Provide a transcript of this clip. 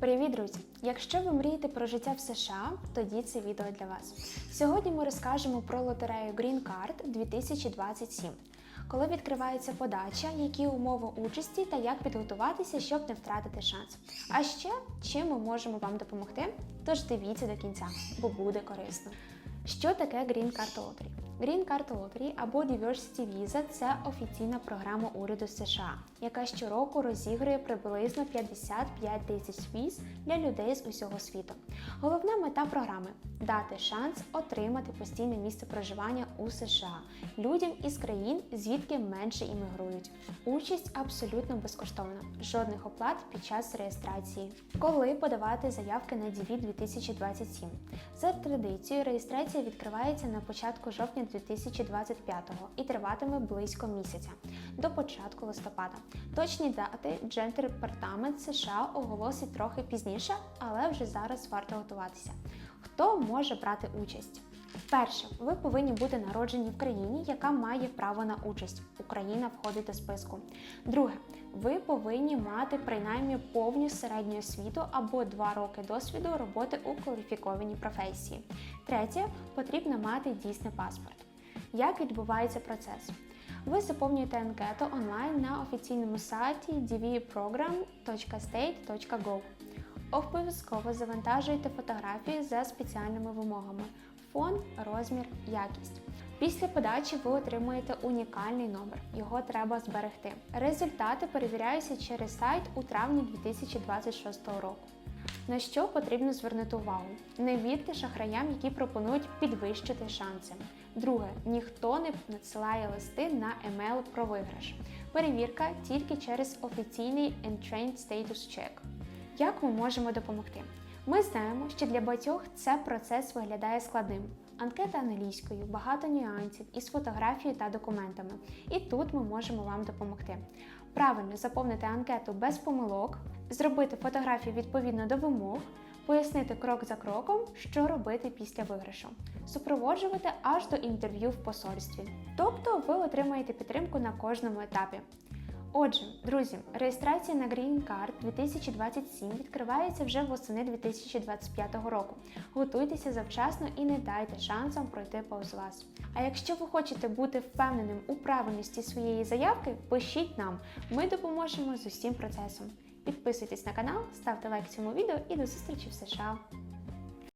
Привіт, друзі! Якщо ви мрієте про життя в США, тоді це відео для вас. Сьогодні ми розкажемо про лотерею Green Card 2027, коли відкривається подача, які умови участі та як підготуватися, щоб не втратити шанс. А ще чим ми можемо вам допомогти? Тож дивіться до кінця, бо буде корисно. Що таке Green Card Lottery? Green Card Lottery або Diversity Visa – це офіційна програма уряду США, яка щороку розігрує приблизно 55 тисяч віз для людей з усього світу. Головна мета програми дати шанс отримати постійне місце проживання у США людям із країн, звідки менше іммігрують. Участь абсолютно безкоштовна, жодних оплат під час реєстрації. Коли подавати заявки на DV 2027? За традицією, реєстрація відкривається на початку жовтня 2025 і триватиме близько місяця до початку листопада. Точні дати Джентер Департамент США оголосить трохи пізніше, але вже зараз варто готуватися. Хто може брати участь? Перше, ви повинні бути народжені в країні, яка має право на участь. Україна входить до списку. Друге, ви повинні мати принаймні повну середню освіту або 2 роки досвіду роботи у кваліфікованій професії. Третє, потрібно мати дійсний паспорт. Як відбувається процес? Ви заповнюєте анкету онлайн на офіційному сайті dvprogram.state.gov. Обов'язково завантажуйте фотографії за спеціальними вимогами: фон, розмір, якість. Після подачі ви отримуєте унікальний номер. Його треба зберегти. Результати перевіряються через сайт у травні 2026 року. На що потрібно звернути увагу? Не вірте шахраям, які пропонують підвищити шанси. Друге, ніхто не надсилає листи на емейл про виграш. Перевірка тільки через офіційний Entrained Status Check. Як ми можемо допомогти? Ми знаємо, що для багатьох це процес виглядає складним. Анкета англійською, багато нюансів із фотографією та документами. І тут ми можемо вам допомогти. Правильно заповнити анкету без помилок, зробити фотографію відповідно до вимог, пояснити крок за кроком, що робити після виграшу, супроводжувати аж до інтерв'ю в посольстві. Тобто ви отримаєте підтримку на кожному етапі. Отже, друзі, реєстрація на Green Card 2027 відкривається вже восени 2025 року. Готуйтеся завчасно і не дайте шансам пройти повз вас. А якщо ви хочете бути впевненим у правильності своєї заявки, пишіть нам, ми допоможемо з усім процесом. Підписуйтесь на канал, ставте лайк цьому відео і до зустрічі в США!